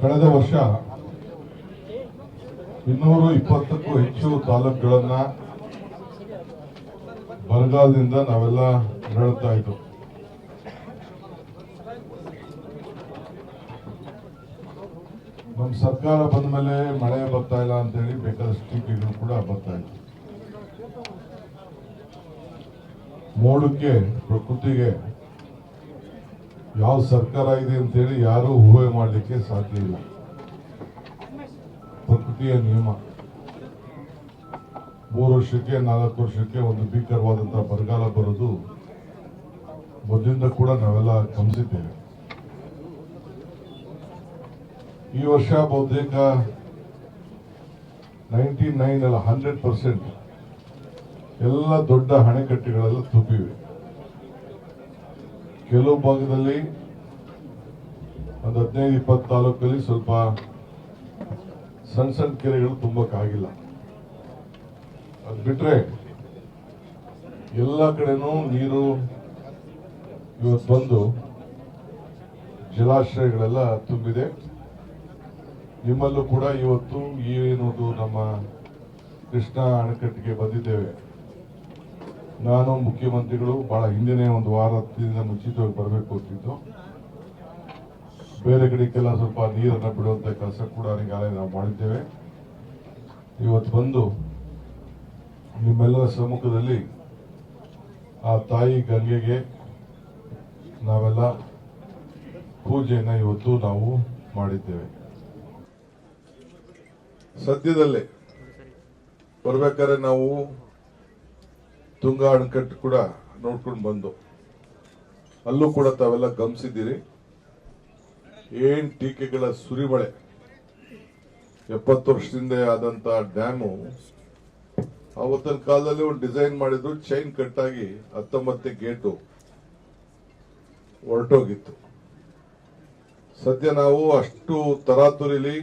ಕಳೆದ ವರ್ಷ ಇನ್ನೂರು ಇಪ್ಪತ್ತಕ್ಕೂ ಹೆಚ್ಚು ತಾಲೂಕುಗಳನ್ನ ಬರಗಾಲದಿಂದ ನಾವೆಲ್ಲ ನಡುತ್ತಾ ಇದ್ದವು ನಮ್ಮ ಸರ್ಕಾರ ಬಂದ ಮೇಲೆ ಮಳೆ ಬರ್ತಾ ಇಲ್ಲ ಅಂತೇಳಿ ಬೇಕಾದಷ್ಟು ಟೀಕೆಗಳು ಕೂಡ ಬರ್ತಾ ಇತ್ತು ಮೋಡಕ್ಕೆ, ಪ್ರಕೃತಿಗೆ ಯಾವ ಸರ್ಕಾರ ಇದೆ ಅಂತೇಳಿ ಯಾರು ಊಹೆ ಮಾಡಲಿಕ್ಕೆ ಸಾಧ್ಯ ಇಲ್ಲ. ಪ್ರಕೃತಿಯ ನಿಯಮ. ಮೂರು ವರ್ಷಕ್ಕೆ, ನಾಲ್ಕು ವರ್ಷಕ್ಕೆ ಒಂದು ಭೀಕರವಾದಂತಹ ಬರಗಾಲ ಬರೋದು ಮೊದಲಿಂದ ಕೂಡ ನಾವೆಲ್ಲ ಗಮನಿಸಿದ್ದೇವೆ. ಈ ವರ್ಷ ಬಹುತೇಕ ನೈಂಟಿ ನೈನ್ ಅಲ್ಲ, ಹಂಡ್ರೆಡ್ ಪರ್ಸೆಂಟ್ ಎಲ್ಲ ದೊಡ್ಡ ಅಣೆಕಟ್ಟೆಗಳೆಲ್ಲ ತುಂಬಿವೆ. ಕೆಲವು ಭಾಗದಲ್ಲಿ ಒಂದು ಹದಿನೈದು ಇಪ್ಪತ್ತು ತಾಲೂಕಲ್ಲಿ ಸ್ವಲ್ಪ ಸಣ್ಣ ಸಣ್ಣ ಕೆರೆಗಳು ತುಂಬಕ್ಕಾಗಿಲ್ಲ ಅದು ಬಿಟ್ರೆ ಎಲ್ಲ ಕಡೆನೂ ನೀರು ಇವತ್ತು ಬಂದು ಜಲಾಶಯಗಳೆಲ್ಲ ತುಂಬಿದೆ. ನಿಮ್ಮಲ್ಲೂ ಕೂಡ ಇವತ್ತು ಏನದು ನಮ್ಮ ಕೃಷ್ಣ ಅಣೆಕಟ್ಟಿಗೆ ಬಂದಿದ್ದೇವೆ. ನಾನು ಮುಖ್ಯಮಂತ್ರಿಗಳು ಬಹಳ ಹಿಂದಿನ ಒಂದು ವಾರ ಹತ್ತಿನಿಂದ ಮುಂಚಿತವಾಗಿ ಬರಬೇಕು ಅಂತಿದ್ದು. ಬೇರೆ ಕಡೆಗೆಲ್ಲ ಸ್ವಲ್ಪ ನೀರನ್ನು ಬಿಡುವಂತ ಕೆಲಸ ಕೂಡ ಈಗಾಗಲೇ ನಾವು ಮಾಡಿದ್ದೇವೆ. ಇವತ್ತು ಬಂದು ನಿಮ್ಮೆಲ್ಲರ ಸಮ್ಮುಖದಲ್ಲಿ ಆ ತಾಯಿ ಗಂಗೆಗೆ ನಾವೆಲ್ಲ ಪೂಜೆಯನ್ನು ಇವತ್ತು ನಾವು ಮಾಡಿದ್ದೇವೆ. ಸದ್ಯದಲ್ಲೇ ಬರ್ಬೇಕಾದ್ರೆ ನಾವು ತುಂಗಾ ಅಣೆಕಟ್ಟು ಕೂಡ ನೋಡ್ಕೊಂಡು ಬಂದು. ಅಲ್ಲೂ ಕೂಡ ತಾವೆಲ್ಲ ಗಮನಿಸಿದ್ದೀರಿ ಏನ್ ಟೀಕೆಗಳ ಸುರಿಮಳೆ. ಎಪ್ಪತ್ತು ವರ್ಷದಿಂದ ಆದಂತ ಡ್ಯಾಮು ಅವತ್ತಿನ ಕಾಲದಲ್ಲಿ ಒಂದು ಡಿಸೈನ್ ಮಾಡಿದ್ರು, ಚೈನ್ ಆಗಿ ಹತ್ತೊಂಬತ್ತನೇ ಗೇಟು ಹೊರಟೋಗಿತ್ತು. ಸದ್ಯ ನಾವು ಅಷ್ಟು ತರಾತುರಿಲಿ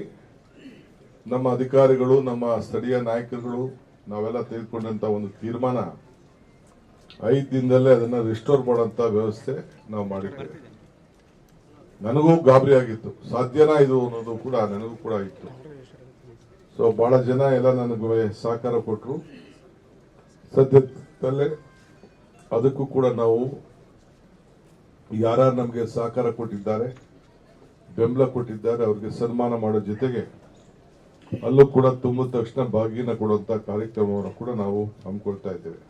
ನಮ್ಮ ಅಧಿಕಾರಿಗಳು, ನಮ್ಮ ಸ್ಥಳೀಯ ನಾಯಕರುಗಳು, ನಾವೆಲ್ಲ ತೆಗೆದುಕೊಂಡಂತ ಒಂದು ತೀರ್ಮಾನ ಐದು ದಿನದಲ್ಲೇ ಅದನ್ನ ರಿಸ್ಟೋರ್ ಮಾಡುವಂತ ವ್ಯವಸ್ಥೆ ನಾವು ಮಾಡಿದ್ದೇವೆ. ನನಗೂ ಗಾಬರಿ ಆಗಿತ್ತು. ಸಾಧ್ಯನಾ ಇದು ಅನ್ನೋದು ಕೂಡ ನನಗೂ ಕೂಡ ಇತ್ತು. ಸೊ ಬಹಳ ಜನ ಎಲ್ಲ ನನಗೆ ಸಹಕಾರ ಕೊಟ್ಟರು ಸದ್ಯದಲ್ಲೇ ಅದಕ್ಕೂ ಕೂಡ ನಾವು ಯಾರು ನಮಗೆ ಸಹಕಾರ ಕೊಟ್ಟಿದ್ದಾರೆ, ಬೆಂಬಲ ಕೊಟ್ಟಿದ್ದಾರೆ, ಅವರಿಗೆ ಸನ್ಮಾನ ಮಾಡೋ ಜೊತೆಗೆ ಅಲ್ಲೂ ಕೂಡ ತುಂಬಿದ ತಕ್ಷಣ ಬಾಗಿನ ಕೊಡುವಂಥ ಕಾರ್ಯಕ್ರಮವನ್ನು ಕೂಡ ನಾವು ಹಮ್ಮಿಕೊಳ್ತಾ ಇದ್ದೇವೆ.